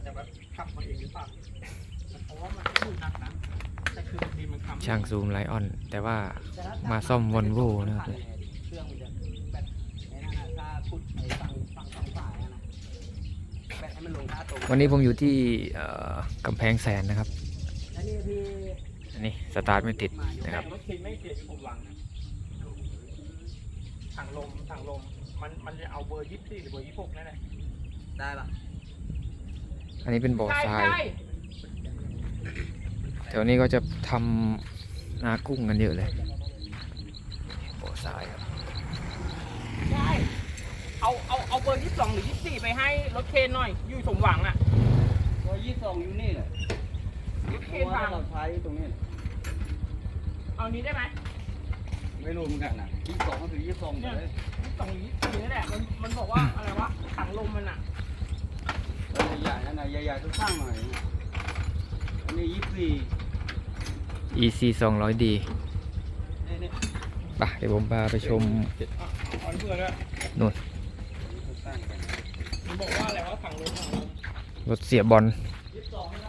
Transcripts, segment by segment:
จจะแบบขับมาเองหรือเปล่าเพราะว่ามันดูหนักนะแต่คือบางทีมันค้ำช่างซูมไลออน แต่ว่ามาซ่อมวอลโว่นะครับเครื่องมันจะแบตไอ้นั่นน่ะถ้าพุดไอ้ฟังฟังสองสายอะนะแบตให้มันลงท่าตรงวันนี้ผมอยู่ที่เอ่อกำแพงแสนนะครับ แล้วนี่พี่อันนี้สตาร์ทไม่ติดนะครับรถทีไม่เสียที่ผมหวังนะถังลมถังลมมันมันจะเอาเบอร์ยี่สิบสี่หรือเบอร์ยี่สิบหกนั่นแหละได้ปะ อันนี้เป็นบ่อใช่ทรายใช่แถวนี้ก็จะทำนากุ้งกันเยอะเลยบ่อทรายครับใช่เอาเอาเอาเบอร์ยี่สิบสองหรือยี่สิบสี่ไปให้รถเคนหน่อย อยู่สมหวังอะร้อยยี่สิบสองอยู่นี่แหละรถเพเคนราะว่าพังเราใช้ตรงนี้ เอานี้ได้ไหมไม่รู้เหมือนกันนะยี่สิบสองก็คือยี่สิบสองเลยยี่สิบสองหรือยี่สิบสี่นี่แหละมันมันบอกว่าอะไรวะถังลมมันอะแล้ว ใหญ่ๆนั่นนะใหญ่ๆทุกข้างหน่อยอันนี้ยี่สิบสี่ EC 200D นี่นี่ไปเดี๋ยวผมพาไปชมอะเอาอันเพื่อนด้วยนู่นทุกข้างกันมันบอกว่าอะไรวะถังลมถังลมรถเสียบอลยี่สิบสองใช่ไหม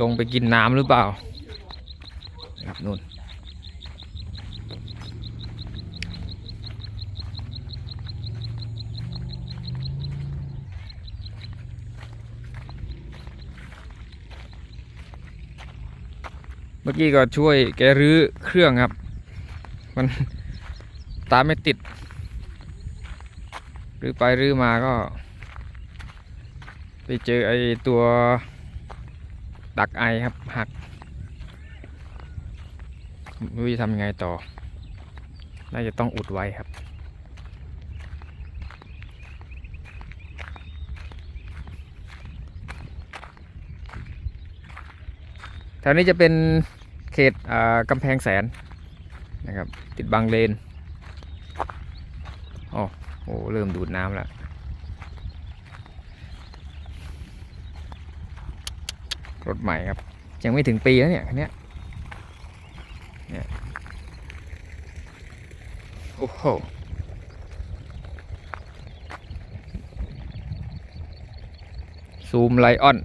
ลงไปกินน้ำหรือเปล่าครับนู่น เมื่อกี้ก็ช่วยแกรื้อเครื่องครับ มันตามไม่ติดรื้อไปรื้อมาก็ ไปเจอไอ้ตัวดักไอครับหักไม่รู้จะทำยังไงต่อ น่าจะต้องอุดไว้ครับ แถวนี้จะเป็นเขตอ่ากำแพงแสนนะครับ ติดบางเลนอ๋อโอ้เริ่มดูดน้ำแล้วรถใหม่ครับ ยังไม่ถึงปีแล้วเนี่ยคันนี้เนี่ยโอ้โหซูมไลออน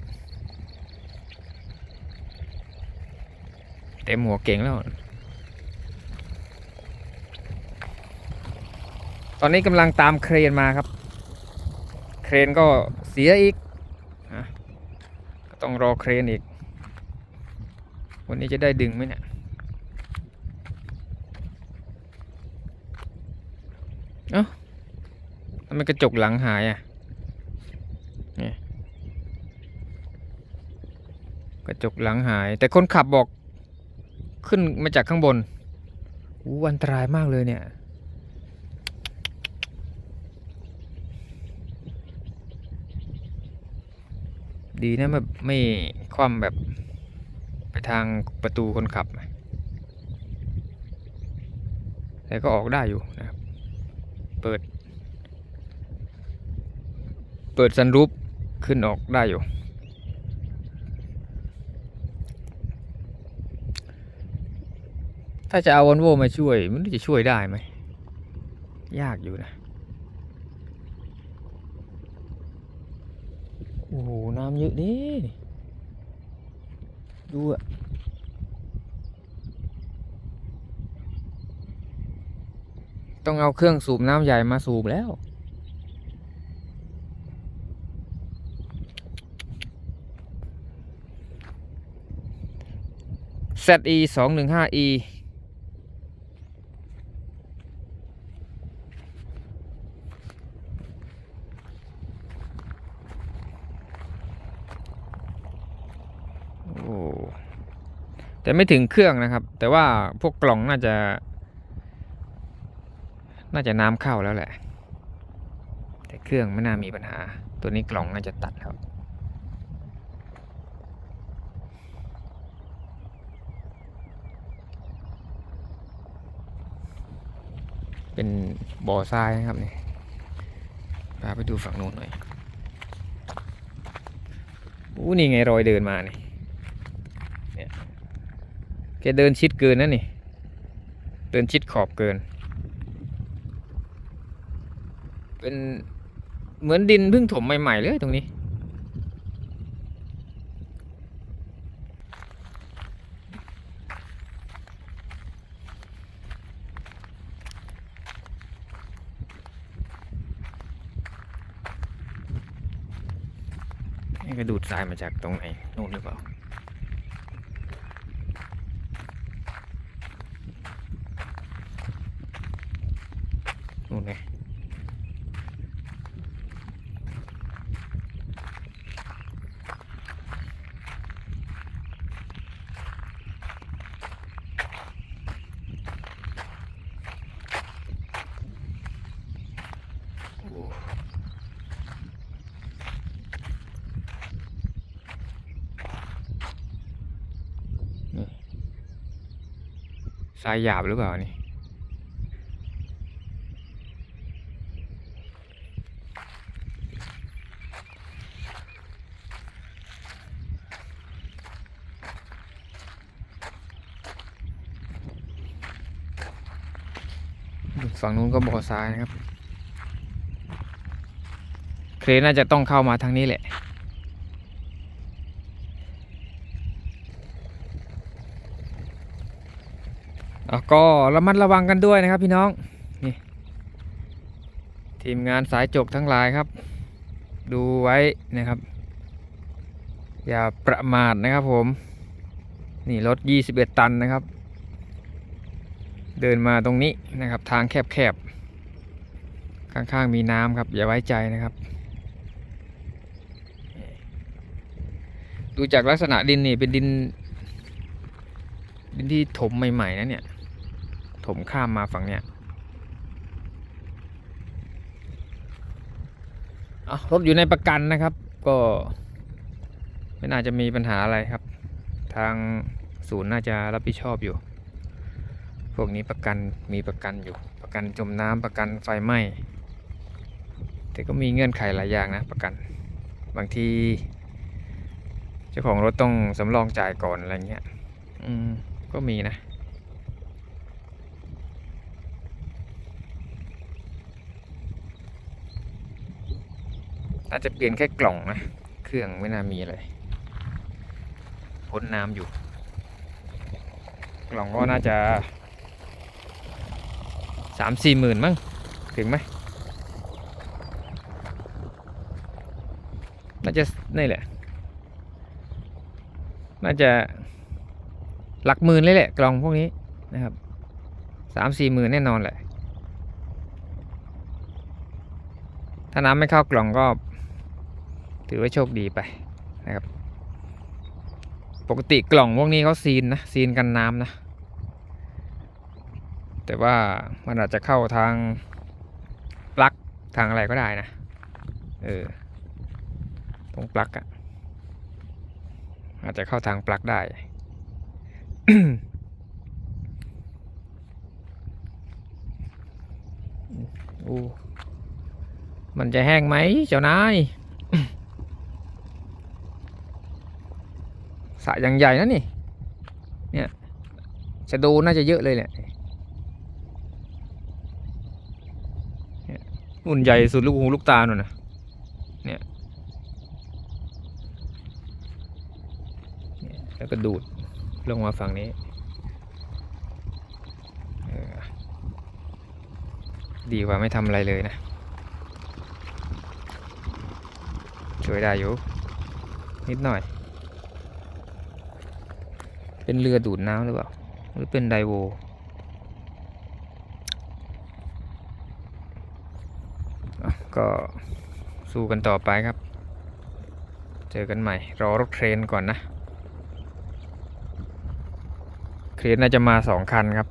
เต็มหัวเก่งแล้ว ตอนนี้กำลังตามเครนมาครับ เครนก็เสียอีกต้องรอเครนอีก วันนี้จะได้ดึงไหมเนี่ยเอ้าทำไมกระจกหลังหายอะกระจกหลังหาย แต่คนขับบอก ขึ้นมาจากข้างบนอู้อันตรายมากเลยเนี่ย ดีนะแบบไม่คว่ำแบบไปทางประตูคนขับ แต่ก็ออกได้อยู่นะครับ เปิด เปิดซันรูปขึ้นออกได้อยู่ ถ้าจะเอาวอลโวมาช่วย มันจะช่วยได้ไหม ยากอยู่นะ โอ้โห น้ำเยอะนี่ดูอะต้องเอาเครื่องสูบน้ำใหญ่มาสูบแล้วเซ ZE 215E แต่ไม่ถึงเครื่องนะครับ แต่ว่าพวกกล่องน่าจะ น่าจะน้ำเข้าแล้วแหละ แต่เครื่องไม่น่ามีปัญหา ตัวนี้กล่องน่าจะตัดแล้วเป็นบ่อทรายนะครับนี่พาไปดูฝั่งนู้นหน่อยอู้นี่ไงรอยเดินมานี่เนี่ย แกเดินชิดเกินนะนี่ เดินชิดขอบเกิน เป็นเหมือนดินเพิ่งถมใหม่ ๆ เลยตรงนี้ นี่ก็ดูดทรายมาจากตรงไหนนู่นหรือเปล่า รายหยาบหรือเปล่านี่ฝั่งนู้นก็บ่อทรายนะครับ เครนน่าจะต้องเข้ามาทางนี้แหละ ก็ระมัดระวังกันด้วยนะครับพี่น้องนี่ทีมงานสายจกทั้งหลายครับ ดูไว้นะครับ อย่าประมาทนะครับผม นี่รถ 21 ตันนะครับ เดินมาตรงนี้นะครับ ทางแคบๆ ข้างๆ มีน้ำครับ อย่าไว้ใจนะครับ ดูจากลักษณะดินนี่เป็นดินดินที่ถมใหม่ ๆ นะเนี่ย ถมข้ามมาฝั่งเนี้ยอะรถอยู่ในประกันนะครับ ก็ ไม่น่าจะมีปัญหาอะไรครับ ทางศูนย์น่าจะรับผิดชอบอยู่ พวกนี้ประกันมีประกันอยู่ ประกันจมน้ำประกันไฟไหม้แต่ก็มีเงื่อนไขหลายอย่างนะประกัน บางทีเจ้าของรถต้องสำรองจ่ายก่อนอะไรเงี้ย อืม ก็มีนะ อาจจะเปลี่ยนแค่กล่องนะ เครื่องไม่น่ามีอะไรพ้นน้ำอยู่ กล่องก็น่าจะสามสี่หมื่นมั้งถึงไหมน่าจะนี่แหละ น่าจะหลักหมื่นเลยแหละ กล่องพวกนี้นะครับสามสี่หมื่นแน่นอนแหละ ถ้าน้ำไม่เข้ากล่องก็ ถือว่าโชคดีไปนะครับ ปกติกล่องพวกนี้เขาซีนนะซีนกันน้ำนะ แต่ว่ามันอาจจะเข้าทางปลั๊กทางอะไรก็ได้นะ เออ ตรงปลั๊กอะอาจจะเข้าทางปลั๊กได้โอ้มันจะแห้งไหมเจ้านาย สระอย่างใหญ่นะนี่ เนี่ยจะดูน่าจะเยอะเลยเนี่ยเนี่ยนุ่นใหญ่สุดลูกหูลูกตาหน่นนะเนี่ยแล้วก็ดูดลงมาฝั่งนี้ ดีกว่าไม่ทำอะไรเลยนะ ช่วยได้อยู่ นิดหน่อย เป็นเรือดูดน้ำหรือเปล่า หรือเป็นไดโว ก็สู้กันต่อไปครับ เจอกันใหม่ รอรถเทรนก่อนนะ เครนน่าจะมาสองคันครับ